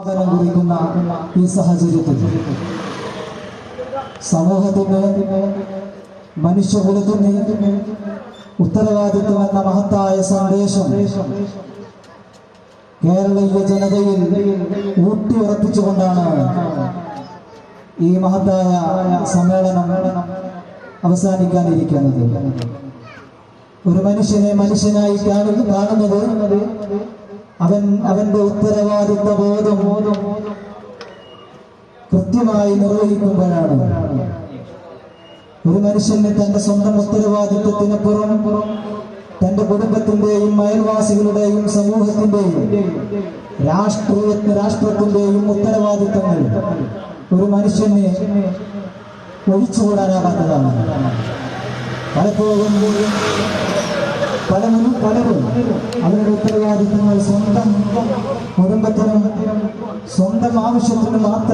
കുറിക്കുന്ന ഈ സാഹചര്യത്തിൽ സമൂഹത്തിന് മനുഷ്യകുലത്തിന് ഉത്തരവാദിത്വം എന്ന മഹത്തായ സന്ദേശം കേരളീയ ജനതയിൽ ഊട്ടി ഊട്ടിയുറപ്പിച്ചുകൊണ്ടാണ് ഈ മഹത്തായ സമ്മേളനം അവസാനിക്കാനിരിക്കുന്നത്. ഒരു മനുഷ്യനെ മനുഷ്യനായി കാണു- കാണുന്നത്. അവൻ അവന്റെ ഉത്തരവാദിത്വ ബോധം കൃത്യമായി നിർവഹിക്കുമ്പോഴാണ്. ഒരു മനുഷ്യന് തന്റെ സ്വന്തം ഉത്തരവാദിത്വത്തിന് പുറം തന്റെ കുടുംബത്തിന്റെയും അയൽവാസികളുടെയും സമൂഹത്തിന്റെയും രാഷ്ട്രീയ രാഷ്ട്രത്തിന്റെയും ഉത്തരവാദിത്വങ്ങൾ ഒരു മനുഷ്യന് ഒഴിച്ചുകൂടാനാകാത്തതാണ് പലപ്പോഴും അവരുടെ ഉത്തരവാദിത്തങ്ങൾ സ്വന്തം കുടുംബത്തിനും സ്വന്തം ആവശ്യത്തിനും മാത്രം